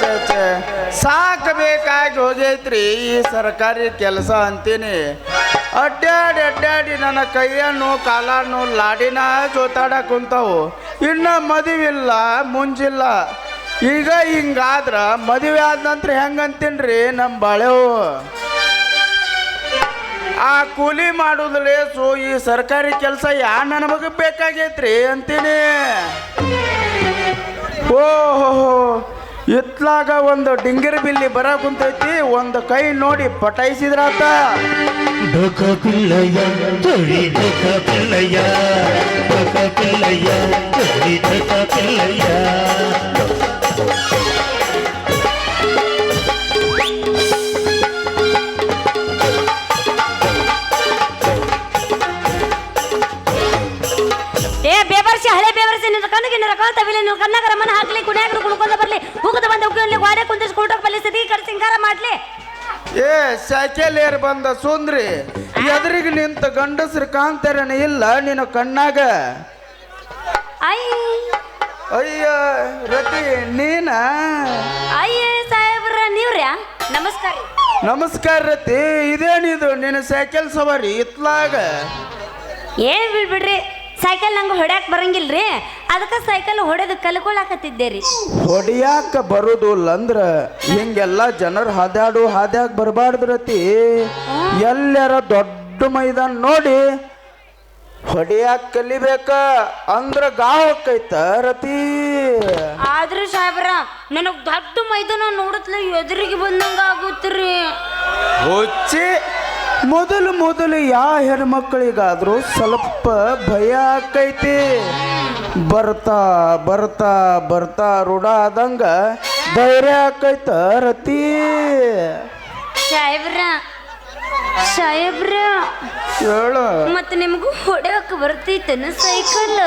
ಛೆ, ಛೆ. ಸಾಕ್ ಬೇಕಾಗಿ ಹೋಗೈತ್ರಿ ಈ ಸರ್ಕಾರಿ ಕೆಲಸ ಅಂತೀನಿ. ಅಡ್ಡಾಡಿ ಅಡ್ಡಾಡಿ ನನ್ನ ಕೈಯನ್ನು ಕಾಲನ್ನು ಲಾಡಿನ ಜೊತಾಡ ಕುಂತಾವು. ಇನ್ನ ಮದುವಿಲ್ಲ ಮುಂಜಿಲ್ಲ. ಈಗ ಹಿಂಗಾದ್ರ ಮದುವೆ ಆದ ನಂತರ ಹೆಂಗಂತೀನ್ರಿ ನಮ್ಮ ಬಾಳೆವು? ಆ ಕೂಲಿ ಮಾಡೋದು ಲೇಸು ಈ ಸರ್ಕಾರಿ ಕೆಲಸ ಯಾ ನಮಗೆ ಬೇಕಾಗೈತ್ರಿ ಅಂತೀನಿ. ಓಹೋ ಇತ್ಲಾಗ ಒಂದು ಡಿಂಗಿರ್ ಬಿಲ್ಲಿ ಬರ ಕುಂತೈತಿ ಒಂದು ಕೈ ನೋಡಿ ಪಟಾಯಿಸಿದ್ರಾತ ಡುಕ ಪಿಲ್ಲಯ್ಯ ತುಳಿ ಡುಕ ಪಿಲ್ಲಯ್ಯ ಡುಕ ಪಿಲ್ಲಯ್ಯ ತುಳಿ ಡುಕ ಪಿಲ್ಲಯ್ಯ. ಏ ಬೇವರ್ಸಿ ಹಳೆ ಬೇವರ್ಸಿ ನಿನ್ನ ಕಣ್ಣಿಗೆ ನಿನ್ನ ಕಣ್ಣ ತವಿಲೆ ನಿನ್ನ ಕನ್ನಗರ ಮನ ಹಾಕ್ಲಿ ಕುಣಿಯಾಗ ಕುಣ್ಕೊಂಡ ಗಾಡಿ ಕುಂದಿಸ್ ಕೂಟಕ್ಕೆ ಬಲ್ಲಿ ಸತಿ ಕಡೆ ಸಿಂಗಾರ ಮಾಡ್ಲಿ. ಏ ಸೈಕಲ್ ಏರ್ ಬಂದ ಸುಂದ್ರಿ. ಎದುರಿಗೆ ನಿಂತ ಗಂಡಸ್ರ ಕಾಂತಾರನ ಇಲ್ಲ ನಿನ್ನ ಕಣ್ಣಾಗ. ಐ. ಅಯ್ಯ ರತಿ ನೀನ? ಅಯ್ಯ ಸಾಹೇಬ್ರ ನೀವ್ರ್ಯಾ? ನಮಸ್ಕಾರ ರೀ. ನಮಸ್ಕಾರ ರತಿ ಇದೇನಿದು ನಿನ್ನ ಸೈಕಲ್ ಸವಾರಿ ಇತ್ಲಾಗ? ಏನ್ ಬಿಡ್ಬಿಡ್ರಿ ಸೈಕಲ್ ನಂಗೆ ಹೊಡ್ಯಾಕ್ ಬರಂಗಿಲ್ರಿ. ಅದಕ್ಕೆ ಸೈಕಲ್ ಹೊಡೆದು ಕಲ್ಕೊಳಕತ್ತಿದ್ದೆ ರೀ ಹೊಡಿಯಾಕ ಬರುದಿಲ್ಲ ಅಂದ್ರ ಹಿಂಗೆಲ್ಲ ಜನರು ಹಾದ್ಯಾಡು ಹಾದ್ಯಾಗ ಬರಬಾರ್ದು ರತಿ ಎಲ್ಲರ ದೊಡ್ಡ ಮೈದಾನ ನೋಡಿ ಹೊಡಿಯಾಕ ಕಲಿಬೇಕ ಅಂದ್ರ ಗಾವಕ್ಕೈತ ರತಿ. ಆದ್ರೆ ಸಾಹೇಬ್ರ ನನಗ್ ದೊಡ್ಡ ಮೈದಾನ ನೋಡತ್ಲೆ ಎದುರಿಗೆ ಬಂದಂಗ ಆಗುತ್ತ್ರಿ. ಹುಚ್ಚಿ ಮೊದಲು ಮೊದಲು ಯಾವ ಹೆಣ್ಮಕ್ಳಿಗಾದ್ರೂ ಸ್ವಲ್ಪ ಭಯ ಆಕೈತಿ. ಬರ್ತಾ ಬರ್ತಾ ಬರ್ತಾ ರೂಢ ಆದಂಗ ಧೈರ್ಯ ಆಕೈತ ರತಿ. ಸಾಹೇಬ್ರ ಸಾಹೇಬ್ರ ಹೇಳು. ಮತ್ತೆ ನಿಮಗೂ ಹೊಡೆಯಕ್ಕೆ ಬರ್ತೈತೇನ ಸೈಕಲ್?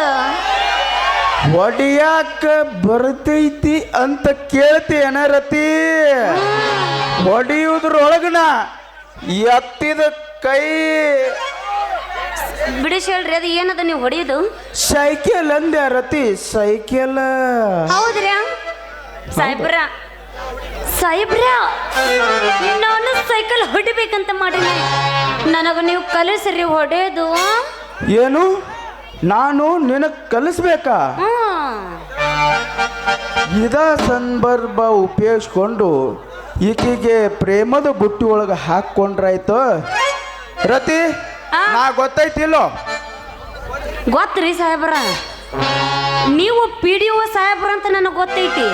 ಹೊಡಿಯಾಕ ಬರ್ತೈತಿ ಅಂತ ಕೇಳ್ತೀಯನ ರತಿ. ಹೊಡಿಯುದ್ರೊಳಗನ ಎತ್ತಿದ ಕೈ ಬಿಡಿಸಿ ಹೇಳ್ರಿ ಅದು ಏನದ ನೀವು ಹೊಡಿಯೋದು? ಸೈಕಲ್ ಅಂದೆ ರತಿ ಸೈಕಲ್. ಹೌದ್ರ್ಯಾ? ಸಾಹೇಬ್ರ ಸಾಹೇಬ್ರ ನಾನು ಸೈಕಲ್ ಹೊಡಿಬೇಕಂತ ಮಾಡೀನಿ. ನನಗೆ ನೀವು ಕಲಿಸ್ರಿ ಹೊಡೆಯೋದು ಏನು? ನಾನು ನಿನಗ್ ಕಲಿಸ್ಬೇಕಾ? ಇದ ಸಂದರ್ಭ ಉಪಯೋಗಿಸ್ಕೊಂಡು ಈಕೆಗೆ ಪ್ರೇಮದ ಬುಟ್ಟಿ ಒಳಗೆ ಹಾಕ್ಕೊಂಡ್ರಾಯ್ತು. ರತಿ? ನಾ ಗೊತ್ತೈತಿಲ್ಲೋ ಗೊತ್ತ್ರಿ ಸಾಹೇಬ್ರ. ನೀವು ಪಿ ಡಿ ಒ ಸಾಹೇಬ್ರ ಅಂತ ನನಗೆ ಗೊತ್ತೈತಿ.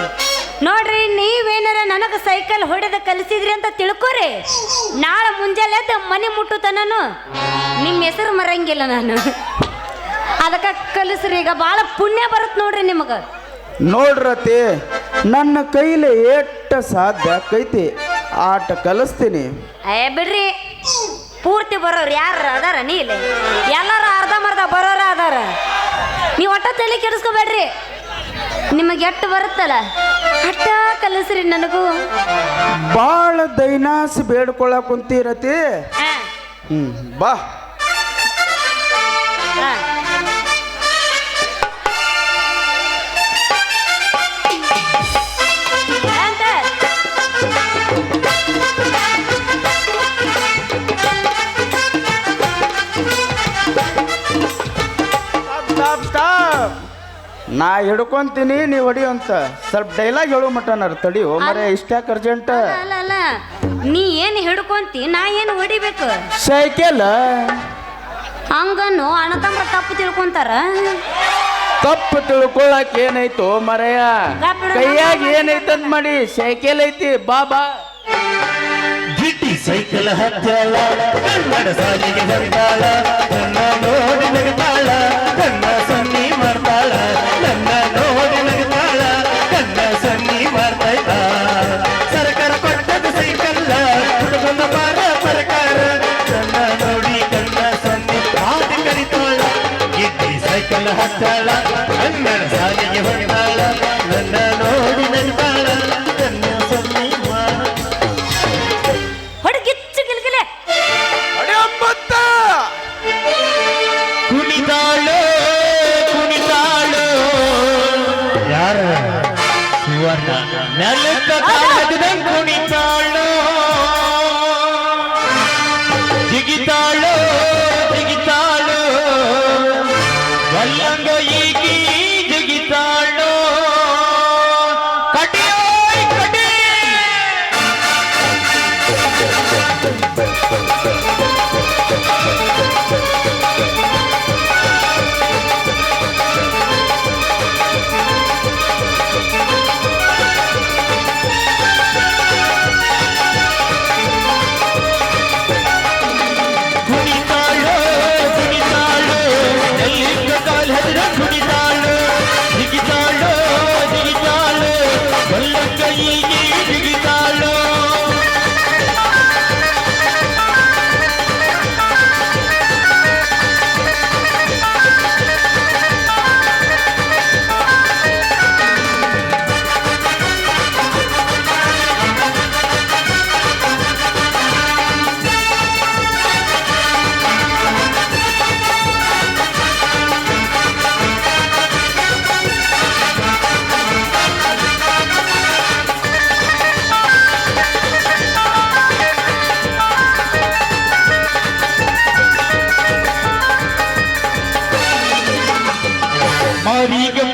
ನೋಡ್ರಿ ನೀವೇನಾರ ನನಗೆ ಸೈಕಲ್ ಹೊಡೆದ ಕಲಿಸಿದ್ರಿ ಅಂತ ತಿಳ್ಕೊರಿ. ನಾಳೆ ಮುಂಜಾನೆ ಎದ್ದು ಮನೆ ಮುಟ್ಟುತನನು ನಿಮ್ಮ ಹೆಸರು ಮರಂಗಿಲ್ಲ ನಾನು. ಅದಕ್ಕೆ ಕಲಿಸ್ರಿ ಈಗ ಭಾಳ ಪುಣ್ಯ ಬರುತ್ತೆ ನೋಡ್ರಿ ನಿಮಗೆ. ನೋಡ್ರತಿ ನನ್ನ ಕೈಲಿ ಏಟ ಸಾಧ್ಯ ಆಕೈತಿ. ಆಟ ಕಲಿಸ್ತೀನಿ. ಏ ಬಿಡ್ರಿ. ಪೂರ್ತಿ ಬರೋರು ಯಾರು ಅದಾರ? ನೀ ಇಲ್ಲಿ. ಎಲ್ಲರೂ ಅರ್ಧಂಬರ್ಧ ಬರೋರ ಅದಾರ. ನೀವು ಒಟ್ಟ ತಲೆ ಕೆಡಿಸ್ಕೋಬೇಡ್ರಿ. ನಿಮಗೆ ಎಟ್ಟು ಬರುತ್ತಲ್ಲ? ಅಟ್ಟ ಕಲಿಸ್ರಿ ನನಗೂ. ಭಾಳ ದೈನಾಸಿ ಬೇಡ್ಕೊಳಕ್ ಕುಂತೀರತಿ. ಹ್ಮ್ ಬಾ. ನಾ ಹಿಡ್ಕೊಂತೀನಿ ನೀ ಹೊಡಿಯೋ ಅಂತ. ಸ್ವಲ್ಪ ಡೈಲಾಗ್ ಹೇಳು ಮಟನರ್ ತಡಿಯೋ ಮರೆ ಇಷ್ಟ್ಯಾಕ್ ಅರ್ಜೆಂಟ್ ಅಲ್ಲ ಅಲ್ಲ ನೀ ಏನು ಹಿಡ್ಕೊಂತಿ ನಾ ಏನು ಹೊಡಿಬೇಕು? ಸೈಕಲ್? ಹಂಗನ್ನು ಅಣ್ಣ ತಮ್ಮ ತಪ್ಪು ತಿಳ್ಕೊಂತಾರ? ತಪ್ಪು ತಿಳ್ಕೊಳಕ್ ಏನೈತೋ ಮರೆಯ? ಕೈಯಾಗ ಏನೈತಂತ ಮಾಡಿ? ಸೈಕಲ್ ಐತಿ ಬಾಬಾ. ಬಾ ಗಿಟ್ಟಿ ಸೈಕಲ್ ಹತ್ತಾಳ ಕನ್ನಡ ಸಾಲಿಗೆ ಬಂದಾಳ ಕನ್ನ ನೋಡಿ ನಗತಾಳ ನನ್ನ ಸೈಕಲ್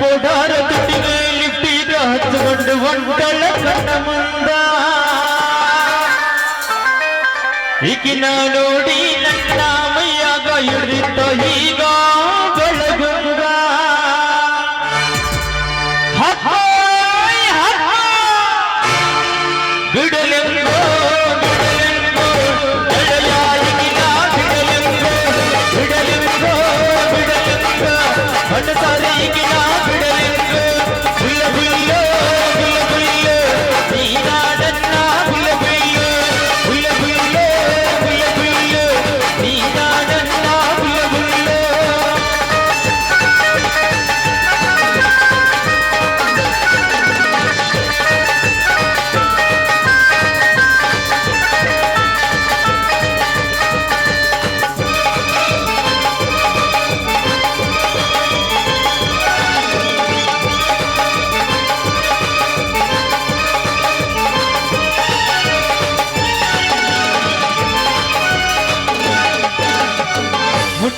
ಮಾರಿಗೆ ಪೋಡಾರ ದುಡ್ಡಿಗೆ ಲಿಫ್ಟಿಗ ಹಚ್ಚಿಕೊಂಡು ಒಂಟಳ ಕಣ್ಣ ಮುಂದ ಈಗಿನ ನೋಡಿ ನನ್ನ ಮೈಯಾಗ ಹಿಡಿದಿತ್ತ ಈಗ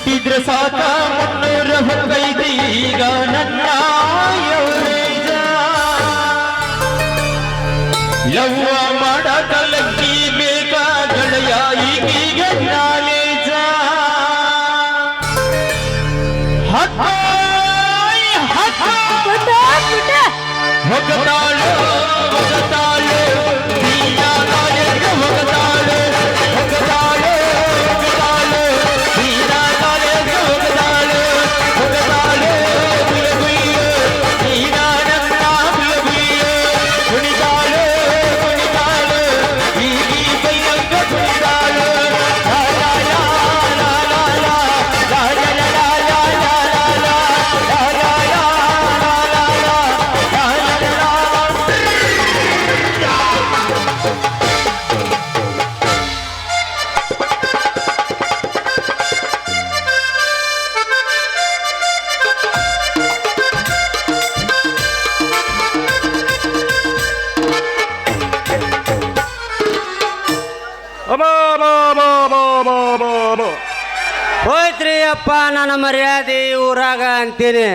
ಇದ್ರೆ ಸಾಕ. ಮುನ್ನೂರ ಹೊತ್ತೈತಿ ಈಗ ನನ್ನ ಯೌರೇಜ ಯವ್ವ ಮಾಡಕ ಲಕ್ಕಿ ಬೇಕಾದಳೆಯ ಈಗೀಗ ನಾಲೇಜ ಹತ್ತಾಯ್ ಹತ್ತಾಯ್. ಹೊಗತಾಯ್ ಅಪ್ಪ ನನ್ನ ಮರ್ಯಾದೆ ಊರಾಗ ಅಂತೀನಿ.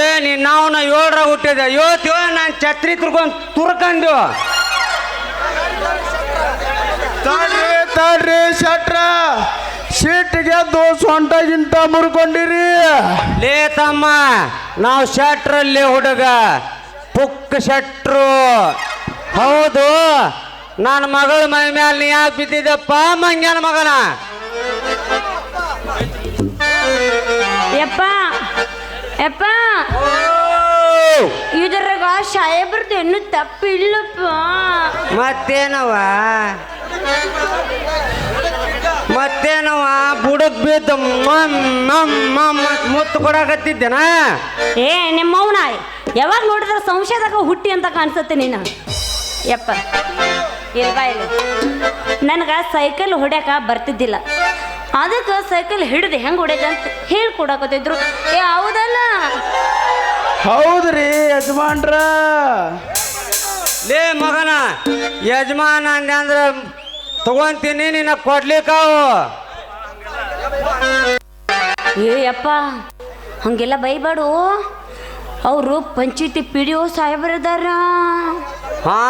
ಏ ನೀನ್ ನಾವು ನಾ ಹುಟ್ಟಿದೆ. ಹುಟ್ಟಿದ ಏಳು ನಾನು ಛತ್ರಿ ತುರ್ಕೊಂಡ್ ತುರ್ಕಂಡು ತಡ್ರಿ ತಡ್ರಿ ಶೆಟ್ರ. ಸೀಟ್ ಗೆದ್ದು ಸೊಂಟ ಗಿಂಟ ಮುರ್ಕೊಂಡಿರಿ. ಲೇ ತಮ್ಮ ನಾವು ಶಟ್ರಲ್ಲಿ ಹುಡುಗ. ಪುಕ್ಕ ಶೆಟ್ರು. ಹೌದು ನನ್ನ ಮಗಳ ಮನೆ ಮ್ಯಾಲ ನೀ ಯಾಕೆ ಬಿದ್ದಿದ್ದಪ್ಪ? ಮಂಗ್ಯನ ಮಗನ. ಯಪ್ಪ ಯಪ್ಪ. ಇದ್ರಾಗ ಸಾಹೇಬ್ರದ್ದು ತಪ್ಪು ತಪ್ಪಿಲ್ಲಪ್ಪ. ಮತ್ತೇನವ ಮತ್ತೇನವ ಬುಡಕ್ ಬಿದ್ದ ಮಮ್ ಮಮ್ ಮಮ್ ಮುತ್ತು ಕೊಡಕತ್ತಿದ್ದೇನಾ? ಏ ನಿಮ್ಮವನ ಯಾವಾಗ ನೋಡಿದ್ರೆ ಸಂಶಯದಾಗ ಹುಟ್ಟಿ ಅಂತ ಕಾಣಿಸುತ್ತೆ ನೀನು. ಯಪ್ಪ ಇಲ್ವಾ ಇಲ್ಲ. ನನಗೆ ಸೈಕಲ್ ಹೊಡ್ಯಾಕ ಬರ್ತಿದ್ದಿಲ್ಲ. ಅದಕ್ಕೆ ಸೈಕಲ್ ಹಿಡಿದು ಹೆಂಗೆ ಹೊಡ್ಯಾಕ ಅಂತ ಹೇಳ್ಕೊಡಕತ್ತಿದ್ರು ಏ ಹೌದಲ್ಲ? ಹೌದ್ರಿ ಯಜಮಾನ್ರ. ಲೇ ಮಗನ ಯಜಮಾನ ಅಂದೆ ಅಂದ್ರೆ ತಗೊಂತೀನಿ ನಿನ್ನ ಕೊಡ್ಲಿಕ್ಕಾವು. ಏ ಅಪ್ಪ ಹಂಗೆಲ್ಲ ಬೈಬೇಡು. ಅವರು ಪಂಚಾಯತಿ ಪಿ ಡಿ ಒ ಸಾಹೇಬರಿದಾರ. ಹಾ?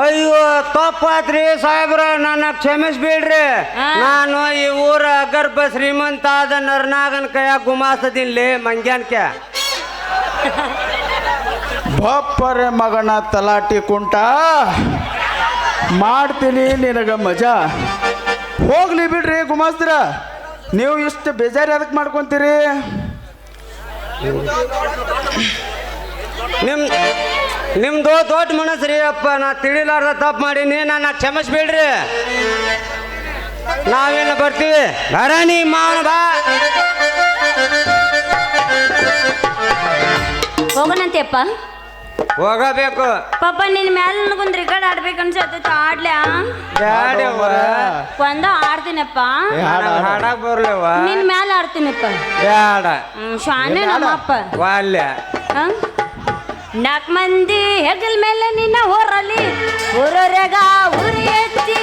ಅಯ್ಯೋ ತಪ್ಪಾತ್ರಿ ಸಾಹೇಬ್ರ ನನ್ನ ಕ್ಷಮಿಸ್ಬಿಡ್ರಿ. ನಾನು ಈ ಊರ ಗರ್ಭ ಶ್ರೀಮಂತ ಆದ ನರ್ನಾಗನ್ ಕೈಯ ಗುಮಾಸದಿನ್ಲಿ ಮಂಗ್ಯಾನ್ಕೆ. ಬಪ್ಪರೆ ಮಗನ ತಲಾಟಿ ಕುಂಟ. ಮಾಡ್ತೀನಿ ನಿನಗ ಮಜಾ. ಹೋಗ್ಲಿ ಬಿಡ್ರಿ ಗುಮಾಸ್ತ್ರ. ನೀವು ಇಷ್ಟು ಬೇಜಾರು ಅದಕ್ಕೆ ಮಾಡ್ಕೊಂತೀರಿ? ನಿಮ್ ನಿಮ್ದು ದೊಡ್ಡ ಮನಸ್ರಿ ಅಪ್ಪ, ನಾ ತಿಳಿಲಾರ್ದ ತಪ್ಪು ಮಾಡೀನಿ, ನನ್ನ ಕ್ಷಮಿಸ್ಬಿಡ್ರಿ. ನಾವೇನು ಬರ್ತೀವಿ. ಬರಣಿ ಮಾವನ ಬಾ. ಹೋಗೋಣಂತೆಪ್ಪ ಹೋಗಬೇಕು. ಪಾಪ ನಿನ್ ಮ್ಯಾಲ ನನಗೊಂದು ರಿಕಾರ್ಡ್ ಆಡ್ಬೇಕು ಅನ್ಸತ್ತ. ಆಡ್ಲ್ಯಾ ಬ್ಯಾಡವ್ವ ಒಂದ ಆಡ್ತೀನಪ್ಪ. ಹಾಡ್. ಹಾಡಕ್ ಬರ್ಲಿವ ನಿನ್ ಮ್ಯಾಲ ಆಡ್ತೀನಪ್ಪ. ಬ್ಯಾಡ ಹ್ಮ್, ಶಾನೆ ನಮ್ಮಪ್ಪ. ವಾಲ್ಯ. ನಾಲ್ಕು ಮಂದಿ ಹೆಗಲ್ ಮೇಲೆ ನಿನ್ನ ಹೊರಲಿ. ಊರೊರಗ ಉರಿ ಎತ್ತಿ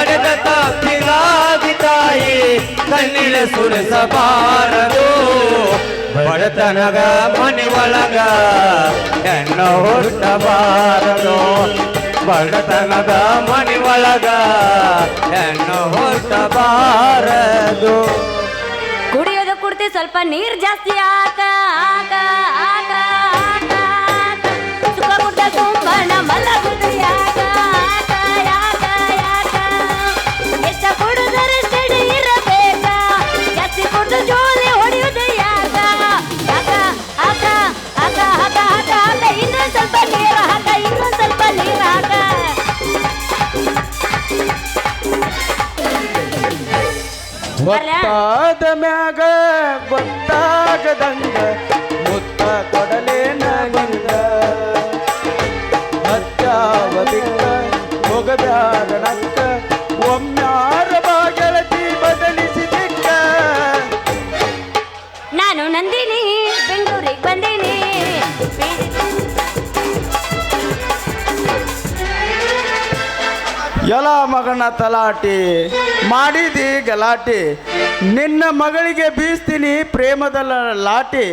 ಹಡೆದ ತಪ್ಪಿಗಾಗಿ ತಾಯಿ ಕಣ್ಣಿನ ಸುರಿಸಬಾರದು. ಬಡತನಗ ಮನೆ ಒಳಗ ಹೆಣ್ಣು ಹುಟ್ಟಬಾರದು. ಬಡತನದ ಮನೆ ಒಳಗ ಹೆಣ್ಣು ಹುಟ್ಟಬಾರದು. ಕುಡಿಯೋದು ಕುಡ್ತಿ ಸ್ವಲ್ಪ ನೀರು ಜಾಸ್ತಿ ಆಕ ಆಕ ಆಕ ಆಕ. ಸುಖ ಕುಡ್ದ ಕುಂಬನ ಮಲಗುದು ಯಾಕ ಗೊತ್ತಾದ ಮ್ಯಾಗ ಗೊತ್ತಾಗದಂಗ ಮುತ್ತ ಕೊಡಲೇನ ಬಂದ ಹತ್ತಾವ ದಿಕ್ಕ ಹೋಗಬ್ಯಾಡ ನಕ್ಕ ಒಮ್ಮಾರ ಬಾಗೆಳತಿ ಬದಲಿಸಿ ದಿಕ್ಕ ನಾನು ನಂದಿನಿ. ಎಲ ಮಗನ ತಲಾಟಿ, ಮಾಡಿದಿ ಗಲಾಟಿ. ನಿನ್ನ ಮಗಳಿಗೆ ಬೀಸ್ತೀನಿ ಪ್ರೇಮದ ಲಾಟಿ.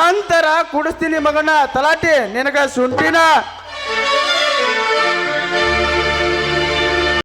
ನಂತರ ಕುಡಿಸ್ತೀನಿ ಮಗನ ತಲಾಟಿ. ನಿನಗ ಶುಂಠಿನ